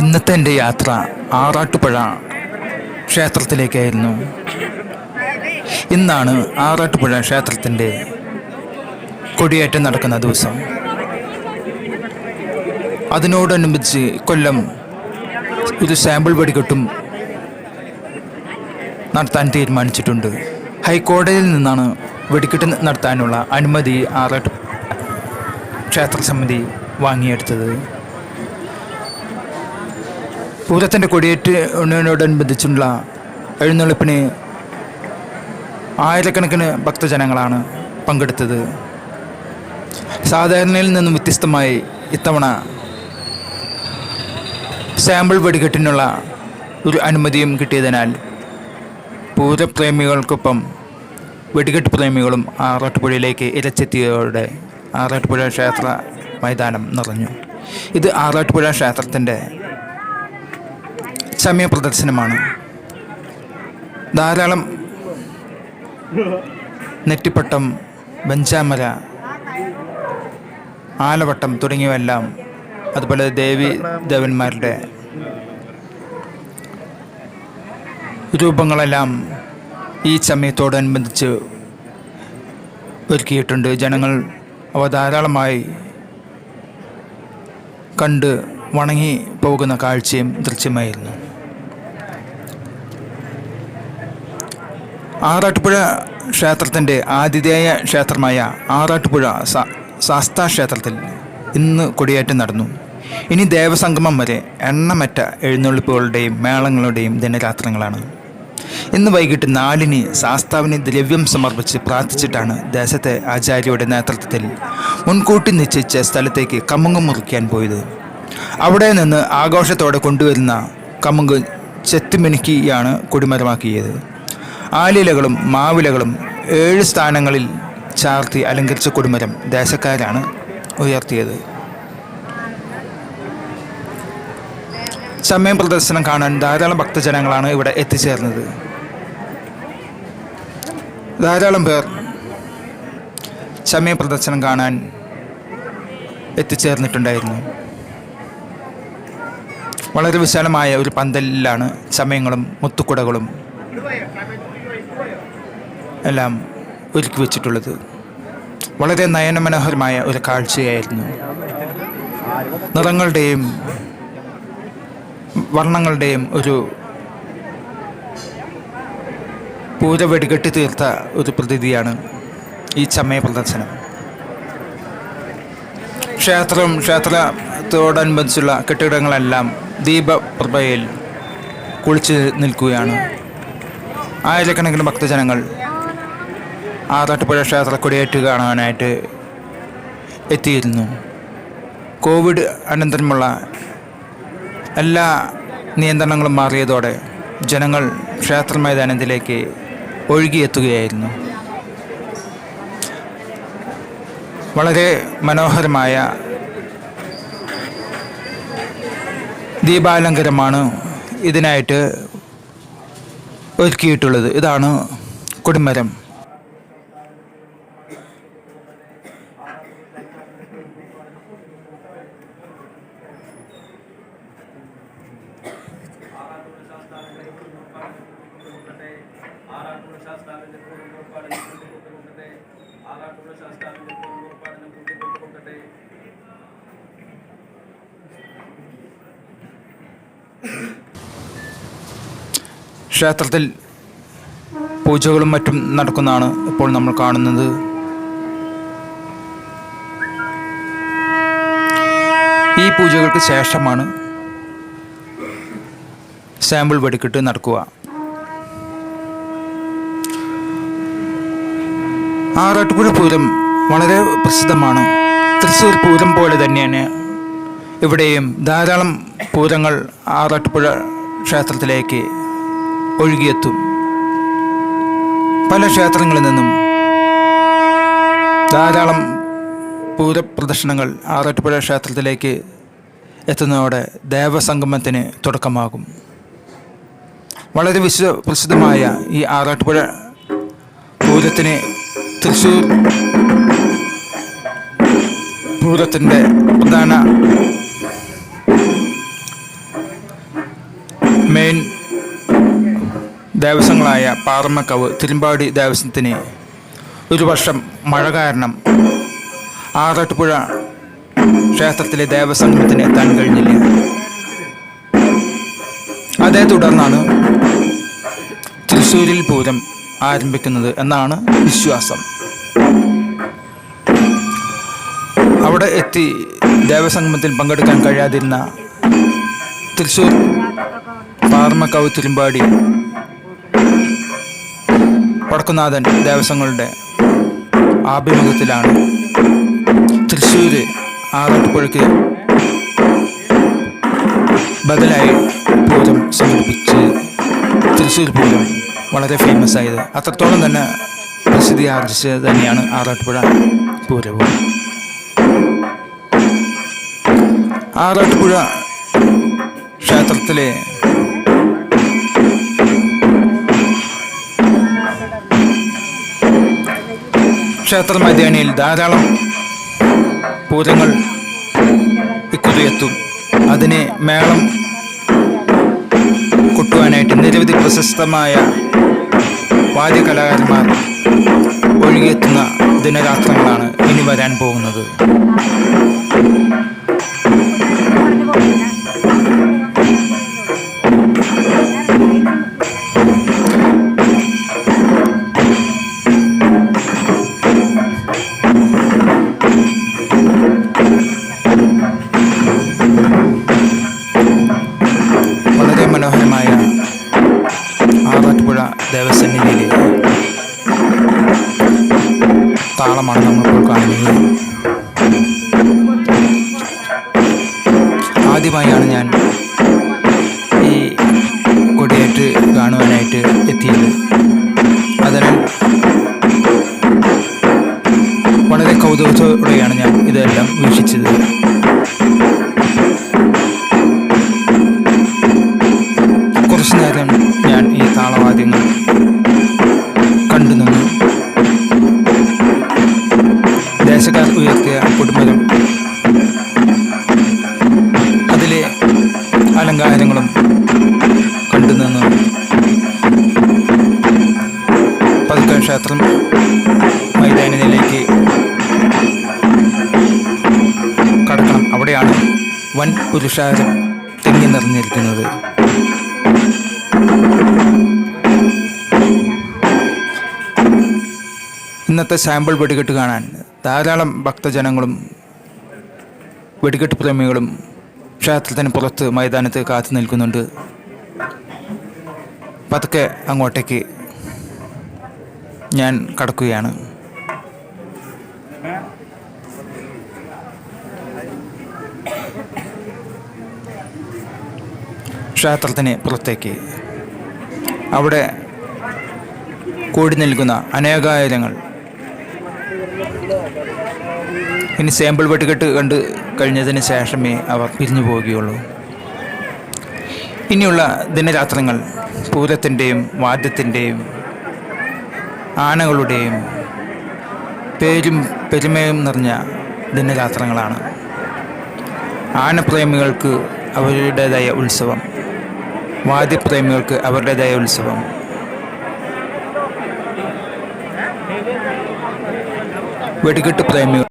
ഇന്നത്തെ എന്റെ യാത്ര ആറാട്ടുപുഴ ക്ഷേത്രത്തിലേക്കായിരുന്നു. ഇന്നാണ് ആറാട്ടുപുഴ ക്ഷേത്രത്തിന്റെ കൊടിയേറ്റം നടക്കുന്ന ദിവസം. അതിനോടനുബന്ധിച്ച് കൊല്ലം ഒരു സാമ്പിൾ വെടിക്കെട്ടും നടത്താൻ തീരുമാനിച്ചിട്ടുണ്ട്. ഹൈക്കോടതിയിൽ നിന്നാണ് വെടിക്കെട്ട് നടത്താനുള്ള അനുമതി ആറാട്ട് ക്ഷേത്ര സമിതി വാങ്ങിയെടുത്തത്. പൂരത്തിന്റെ കൊടിയേറ്റിനോടനുബന്ധിച്ചുള്ള എഴുന്നള്ളിപ്പിന് ആയിരക്കണക്കിന് ഭക്തജനങ്ങളാണ് പങ്കെടുത്തത്. സാധാരണയിൽ നിന്നും വ്യത്യസ്തമായി ഇത്തവണ സാമ്പിൾ വെടിക്കെട്ടിനുള്ള ഒരു അനുമതിയും കിട്ടിയതിനാൽ പൂരപ്രേമികൾക്കൊപ്പം വെടിക്കെട്ട് പ്രേമികളും ആറാട്ടുപുഴയിലേക്ക് ഇരച്ചെത്തിയതോടെ ആറാട്ടുപുഴ ക്ഷേത്ര മൈതാനം നിറഞ്ഞു. ഇത് ആറാട്ടുപുഴ ക്ഷേത്രത്തിന്റെ സമയ പ്രദർശനമാണ്. ധാരാളം നെറ്റിപ്പട്ടം ബഞ്ചാമര ആലവട്ടം തുടങ്ങിയവയെല്ലാം അതുപോലെ ദേവി ദേവന്മാരുടെ രൂപങ്ങളെല്ലാം ഈ സമയത്തോടനുബന്ധിച്ച് ഒരുക്കിയിട്ടുണ്ട്. ജനങ്ങൾ അവ ധാരാളമായി കണ്ട് വണങ്ങി പോകുന്ന കാഴ്ചയും ദൃശ്യമായിരുന്നു. ആറാട്ടുപുഴ ക്ഷേത്രത്തിന്റെ ആതിഥേയ ക്ഷേത്രമായ ആറാട്ടുപുഴ ശാസ്താ ക്ഷേത്രത്തിൽ ഇന്ന് കൊടിയേറ്റം നടന്നു. ഇനി ദേവസംഗമം വരെ എണ്ണമറ്റ എഴുന്നള്ളിപ്പുകളുടെയും മേളങ്ങളുടെയും ദിനരാത്രങ്ങളാണ്. ഇന്ന് വൈകിട്ട് നാലിന് ശാസ്താവിന് ദ്രവ്യം സമർപ്പിച്ച് പ്രാർത്ഥിച്ചിട്ടാണ് ദേശത്തെ ആചാര്യയുടെ നേതൃത്വത്തിൽ മുൻകൂട്ടി നിശ്ചയിച്ച സ്ഥലത്തേക്ക് കമുങ്ങ് മുറിക്കാൻ പോയത്. അവിടെ നിന്ന് ആഘോഷത്തോടെ കൊണ്ടുവരുന്ന കമുങ്ക് ചെത്തിമിനുക്കിയാണ് കൊടിമരമാക്കിയത്. ആലിലകളും മാവിലകളും ഏഴ് സ്ഥാനങ്ങളിൽ ചാർത്തി അലങ്കരിച്ച കൊടുമരം ദേശക്കാരാണ് ഉയർത്തിയത്. സമയം പ്രദർശനം കാണാൻ ധാരാളം ഭക്തജനങ്ങളാണ് ഇവിടെ എത്തിച്ചേർന്നത്. ധാരാളം പേർ സമയ പ്രദർശനം കാണാൻ എത്തിച്ചേർന്നിട്ടുണ്ടായിരുന്നു. വളരെ വിശാലമായ ഒരു പന്തലിലാണ് സമയങ്ങളും മുത്തുക്കുടകളും എല്ലാം ഒരുക്കി വെച്ചിട്ടുള്ളത്. വളരെ നയനമനോഹരമായ ഒരു കാഴ്ചയായിരുന്നു. നിറങ്ങളുടെയും വർണങ്ങളുടെയും ഒരു പൂര വെടികെട്ടി തീർത്ത ഒരു പ്രതിഥിയാണ് ഈ ചമയ പ്രദർശനം. ക്ഷേത്രം ക്ഷേത്രത്തോടനുബന്ധിച്ചുള്ള കെട്ടിടങ്ങളെല്ലാം ദീപപ്രഭയിൽ കുളിച്ച് നിൽക്കുകയാണ്. ആയിരക്കണക്കിന് ഭക്തജനങ്ങൾ ആറാട്ടുപുഴ ക്ഷേത്ര കൊടിയേറ്റ് കാണാനായിട്ട് എത്തിയിരുന്നു. കോവിഡ് അനന്തരമുള്ള എല്ലാ നിയന്ത്രണങ്ങളും മാറിയതോടെ ജനങ്ങൾ ക്ഷേത്ര മൈതാനത്തിലേക്ക് ഒഴുകിയെത്തുകയായിരുന്നു. വളരെ മനോഹരമായ ദീപാലങ്കരമാണ് ഇതിനായിട്ട് ഒരുക്കിയിട്ടുള്ളത്. ഇതാണ് കൊടിമരം. ക്ഷേത്രത്തിൽ പൂജകളും മറ്റും നടക്കുന്നതാണ് ഇപ്പോൾ നമ്മൾ കാണുന്നത്. ഈ പൂജകൾക്ക് ശേഷമാണ് സാമ്പിൾ വെടിക്കെട്ട് നടക്കുക. ആറാട്ടുപുഴ പൂരം വളരെ പ്രസിദ്ധമാണ്. തൃശ്ശൂർ പൂരം പോലെ തന്നെയാണ് ഇവിടെയും ധാരാളം പൂരങ്ങൾ ആറാട്ടുപുഴ ക്ഷേത്രത്തിലേക്ക് ഒഴുകിയെത്തും. പല ക്ഷേത്രങ്ങളിൽ നിന്നും ധാരാളം പൂരപ്രദർശനങ്ങൾ ആറാട്ടുപുഴ ക്ഷേത്രത്തിലേക്ക് എത്തുന്നതോടെ ദേവസംഗമത്തിന് തുടക്കമാകും. വളരെ വിശ്വ പ്രസിദ്ധമായ ഈ ആറാട്ടുപുഴ പൂരത്തിന് തൃശ്ശൂർ പൂരത്തിന്റെ പ്രധാന മെയിൻ ദേവസ്വങ്ങളായ പാറമ്മക്കവ് തിരുമ്പാടി ദേവസ്വത്തിന് ഒരു വർഷം മഴ കാരണം ആറാട്ടുപുഴ ക്ഷേത്രത്തിലെ ദേവസംഘത്തിന് എത്താൻ കഴിഞ്ഞില്ല. അതേ തുടർന്നാണ് തൃശ്ശൂരിൽ പൂരം ആരംഭിക്കുന്നത് എന്നാണ് വിശ്വാസം. അവിടെ എത്തി ദേവസംഗമത്തിൽ പങ്കെടുക്കാൻ കഴിയാതിരുന്ന തൃശൂർ പാർമക്കാവ് തിരുമ്പാടി വടക്കുനാഥൻ ദേവസ്വങ്ങളുടെ ആഭിമുഖ്യത്തിലാണ് തൃശ്ശൂര് ആറാട്ടുപുഴയ്ക്ക് ബദലായി പൂരം സംഘടിപ്പിച്ച് തൃശ്ശൂർ പൂരം വളരെ ഫേമസ് ആയത്. അത്രത്തോളം തന്നെ പ്രസിദ്ധി ആർജിച്ചത് തന്നെയാണ് ആറാട്ടുപുഴ പൂരവും. ആറാട്ടുപുഴ ക്ഷേത്രത്തിലെ ക്ഷേത്ര മൈതാനിയിൽ ധാരാളം പൂരങ്ങൾ ഇക്കുറിയെത്തും അതിനെ മേളം കൊട്ടുവാനായിട്ട് നിരവധി പ്രശസ്തമായ വാദ്യകലാകാരന്മാർ ഒഴുകിയെത്തുന്ന ദിനരാത്രങ്ങളാണ് ഇനി വരാൻ പോകുന്നത്. ആദ്യമായാണ് ഞാൻ ഈ കൊടിയേറ്റ് കാണുവാനായിട്ട് എത്തിയത്. അതിന് വളരെ കൗതുകത്തോടെയാണ് ഞാൻ ഇതെല്ലാം വീക്ഷിച്ചത്. പുരുഷാരം തിങ്ങി നിറഞ്ഞിരിക്കുന്നത്. ഇന്നത്തെ സാമ്പിൾ വെടിക്കെട്ട് കാണാൻ ധാരാളം ഭക്തജനങ്ങളും വെടിക്കെട്ട് പ്രേമികളും ക്ഷേത്രത്തിന് പുറത്ത് മൈതാനത്ത് കാത്തു നിൽക്കുന്നുണ്ട്. പതുക്കെ അങ്ങോട്ടേക്ക് ഞാൻ കടക്കുകയാണ്. ക്ഷേത്രത്തിന് പുറത്തേക്ക്. അവിടെ കൂടി നിൽക്കുന്ന അനേകായിരങ്ങൾ. ഇനി സാമ്പിൾ വെട്ടുകെട്ട് കണ്ട് കഴിഞ്ഞതിന് ശേഷമേ അവർ പിരിഞ്ഞു പോവുകയുള്ളൂ. ഇനിയുള്ള ദിനരാത്രങ്ങൾ പൂരത്തിന്റെയും വാദ്യത്തിന്റെയും ആനകളുടെയും പേരും പെരുമയും നിറഞ്ഞ ദിനരാത്രങ്ങളാണ്. ആനപ്രേമികൾക്ക് അവരുടേതായ ഉത്സവം. വാദ്യപ്രേമികൾക്ക് അവരുടേതായ ഉത്സവം വെടിക്കെട്ട് പ്രേമികൾ